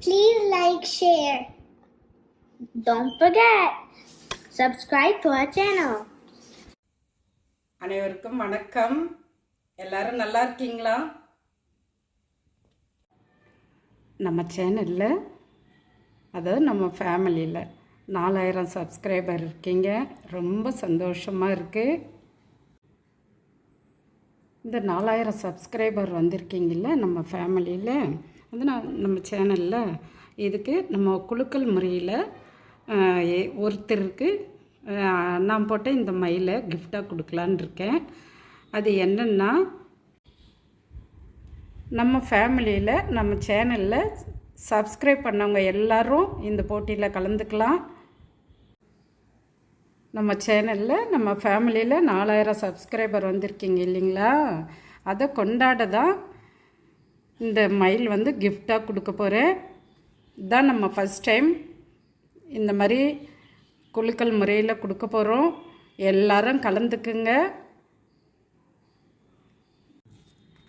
Please like, share. Don't forget, subscribe to our channel. அனைவருக்கும் வணக்கம். எல்லாரும் நல்லா இருக்கீங்களா? நம்ம சேனலில் அதாவது நம்ம ஃபேமிலியில் நாலாயிரம் சப்ஸ்கிரைபர் இருக்கீங்க. ரொம்ப சந்தோஷமாக இருக்குது இந்த நாலாயிரம் சப்ஸ்கிரைபர் வந்திருக்கீங்கள நம்ம ஃபேமிலியில் வந்து நான் நம்ம சேனலில் இதுக்கு நம்ம குலுக்கல் முறையில் ஒருத்தருக்கு நான் போட்ட இந்த மயிலை கிஃப்டாக கொடுக்கலான் இருக்கேன். அது என்னென்னா நம்ம ஃபேமிலியில் நம்ம சேனலில் சப்ஸ்கிரைப் பண்ணவங்க எல்லோரும் இந்த போட்டியில் கலந்துக்கலாம். நம்ம சேனலில் நம்ம ஃபேமிலியில் நாலாயிரம் சப்ஸ்கிரைபர் வந்திருக்கீங்க இல்லைங்களா? அதை கொண்டாட தான் இந்த மயில் வந்து கிஃப்டாக கொடுக்க போகிறேன் இதுதான் நம்ம ஃபஸ்ட் டைம் இந்த மாதிரி குலுக்கல் முறையில் கொடுக்க போகிறோம் எல்லாரும் கலந்துக்குங்க.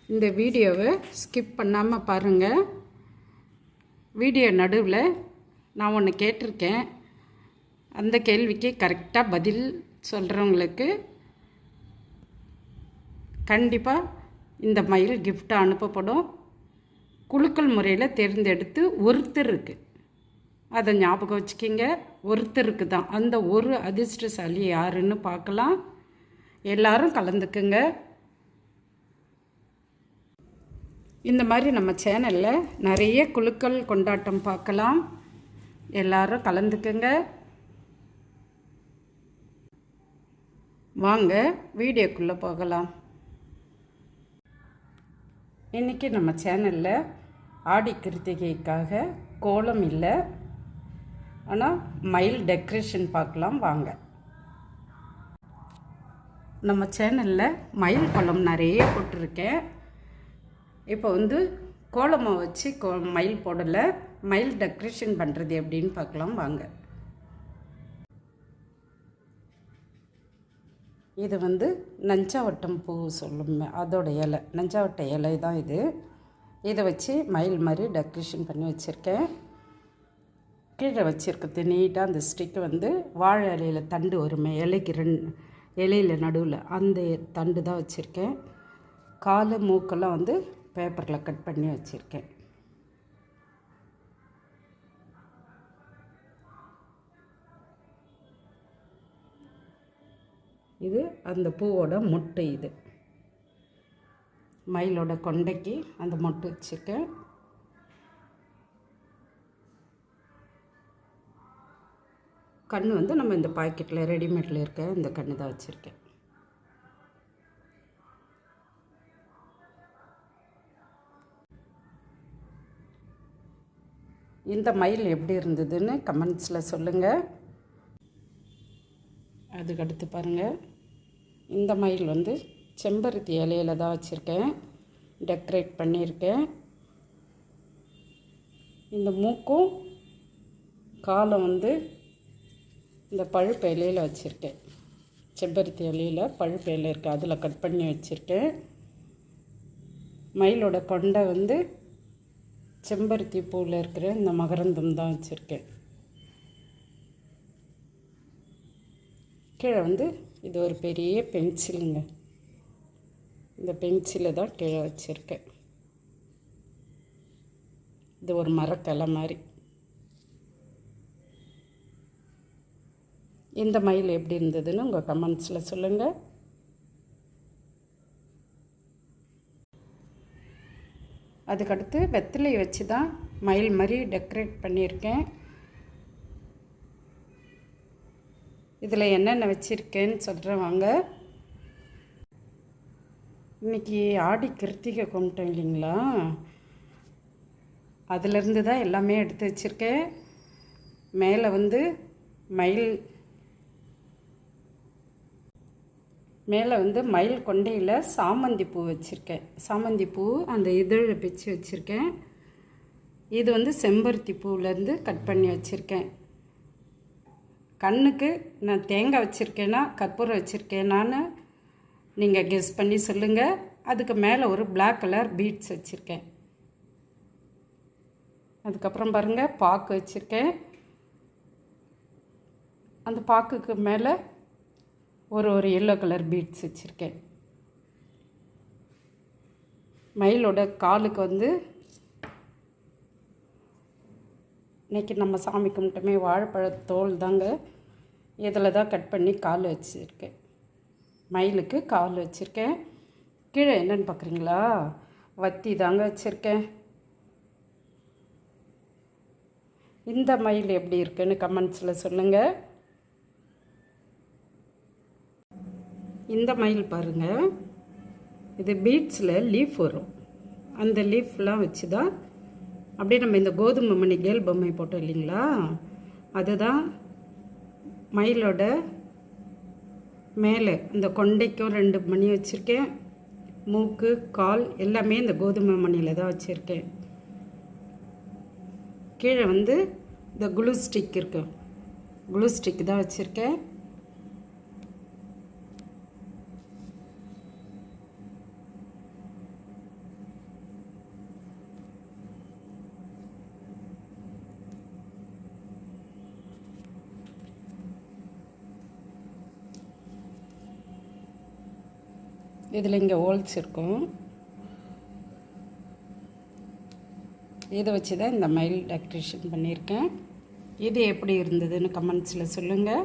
இந்த வீடியோவை ஸ்கிப் பண்ணாமல் பாருங்கள் வீடியோ நடுவில் நான் ஒன்று கேட்டிருக்கேன். அந்த கேள்விக்கு கரெக்டாக பதில் சொல்கிறவங்களுக்கு கண்டிப்பாக இந்த மயில் கிஃப்டாக அனுப்பப்படும். குழுக்கள் முறையில் தேர்ந்தெடுத்து ஒருத்தருக்கு அதை ஞாபகம் வச்சுக்கிங்க ஒருத்தருக்கு தான். அந்த ஒரு அதிர்ஷ்டசாலி யாருன்னு பார்க்கலாம். எல்லாரும் கலந்துக்குங்க. இந்த மாதிரி நம்ம சேனலில் நிறைய குழுக்கள் கொண்டாட்டம் பார்க்கலாம். எல்லாரும் கலந்துக்குங்க. வாங்க வீடியோக்குள்ளே போகலாம். இன்றைக்கி நம்ம சேனலில் ஆடி கிருத்திகைக்காக கோலம் இல்லை. ஆனால் மயில் டெக்கரேஷன் பார்க்கலாம் வாங்க. நம்ம சேனலில் மயில் கோலம் நிறைய போட்டிருக்கேன். இப்போ வந்து கோலமாக வச்சு கோ மயில் போடலை. மயில் டெக்கரேஷன் பண்ணுறது எப்படின்னு பார்க்கலாம் வாங்க. இது வந்து நஞ்சாவட்டம் பூ சொல்லும் அதோட இலை. நஞ்சாவட்ட இலை தான் இது. இதை வச்சு மயில் மாதிரி டெக்கரேஷன் பண்ணி வச்சுருக்கேன். கீழே வச்சுருக்கிறது நீட்டாக அந்த ஸ்டிக்கு வந்து வாழை இலையில் தண்டு வருமே இலைக்கு ரெண்டு இலையில் நடுவில் அந்த தண்டு தான் வச்சுருக்கேன். காலு மூக்கெல்லாம் வந்து பேப்பரில் கட் பண்ணி வச்சுருக்கேன். இது அந்த பூவோட முட்டை இது. மயிலோட கொண்டைக்கு அந்த மொட்டு வச்சுருக்கேன். கண் வந்து நம்ம இந்த பாக்கெட்டில் ரெடிமேடில் இருக்க இந்த கண்ணு தான் வச்சுருக்கேன். இந்த மயில் எப்படி இருந்ததுன்னு கமெண்ட்ஸில் சொல்லுங்கள் அதுக்கடுத்து பாருங்கள் இந்த மயில் வந்து செம்பருத்தி இலையில தான் வச்சுருக்கேன். டெக்கரேட் பண்ணியிருக்கேன். இந்த மூக்கும் காலம் வந்து இந்த பழுப்பு இலையில் வச்சுருக்கேன். செம்பருத்தி இலையில் பழுப்பு இலை இருக்குது அதில் கட் பண்ணி வச்சுருக்கேன். மயிலோட கொண்டை வந்து செம்பருத்தி பூவில் இருக்கிற இந்த மகரந்தம் தான் வச்சுருக்கேன். கீழே வந்து இது ஒரு பெரிய பென்சிலுங்க இந்த பென்சிலை தான் கீழே வச்சுருக்கேன். இது ஒரு மரக்கலை மாதிரி. இந்த மயில் எப்படி இருந்ததுன்னு உங்கள் கமெண்ட்ஸில் சொல்லுங்கள் அதுக்கடுத்து வெத்தலை வச்சு தான் மயில் மாதிரி டெக்கரேட் பண்ணியிருக்கேன். இதில் என்னென்ன வச்சுருக்கேன்னு சொல்கிறேன் வாங்க. இன்றைக்கி ஆடி கிருத்திகை கும்பிட்டோம் இல்லைங்களா? அதிலிருந்து தான் எல்லாமே எடுத்து வச்சுருக்கேன். மேலே வந்து மயில் மேலே வந்து மயில் கொண்டையில் சாமந்தி பூ வச்சுருக்கேன். சாமந்தி பூ அந்த இதழை பிச்சு வச்சுருக்கேன். இது வந்து செம்பருத்தி பூவிலேருந்து கட் பண்ணி வச்சுருக்கேன். கண்ணுக்கு நான் தேங்காய் வச்சுருக்கேனா கற்பூரம் வச்சுருக்கேனான்னு நீங்கள் கெஸ் பண்ணி சொல்லுங்கள் அதுக்கு மேலே ஒரு பிளாக் கலர் பீட்ஸ் வச்சுருக்கேன். அதுக்கப்புறம் பாருங்கள் பாக்கு வச்சுருக்கேன். அந்த பாக்குக்கு மேலே ஒரு ஒரு எல்லோ கலர் பீட்ஸ் வச்சுருக்கேன். மயிலோட காலுக்கு வந்து இன்றைக்கி நம்ம சாமி கும்பிட்டோமே வாழைப்பழ தோல் தாங்க. இதில் தான் கட் பண்ணி கால் வச்சுருக்கேன். மயிலுக்கு கால் வச்சுருக்கேன். கீழே என்னன்னு பார்க்குறீங்களா வத்தி தாங்க வச்சுருக்கேன். இந்த மயில் எப்படி இருக்குன்னு கமெண்ட்ஸில் சொல்லுங்கள் இந்த மயில் பாருங்கள் இது பீட்ஸில் லீஃப் வரும். அந்த லீஃப்லாம் வச்சு தான் அப்படியே நம்ம இந்த கோதுமை மணி கேல் பொம்மை போட்டோம் இல்லைங்களா? அதுதான் மயிலோட மேலே இந்த கொண்டைக்கும் ரெண்டு மணி வச்சுருக்கேன். மூக்கு கால் எல்லாமே இந்த கோதுமை மணியில் தான் வச்சுருக்கேன். கீழே வந்து இந்த குளூ ஸ்டிக் இருக்கு. குளூ ஸ்டிக் தான் வச்சுருக்கேன். இதில் இங்கே ஹோல்ஸ் இருக்கும். இதை வச்சு தான் இந்த மயில் டெக்ரேஷன் பண்ணியிருக்கேன். இது எப்படி இருந்ததுன்னு கமெண்ட்ஸில் சொல்லுங்கள்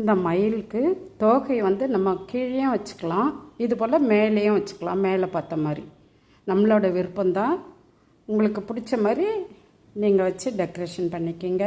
இந்த மயிலுக்கு தோகை வந்து நம்ம கீழேயும் வச்சுக்கலாம். இது போல் மேலேயும் வச்சுக்கலாம் மேலே பார்த்த மாதிரி. நம்மளோட விருப்பம்தான். உங்களுக்கு பிடிச்ச மாதிரி நீங்கள் வச்சு டெக்கரேஷன் பண்ணிக்கிங்க.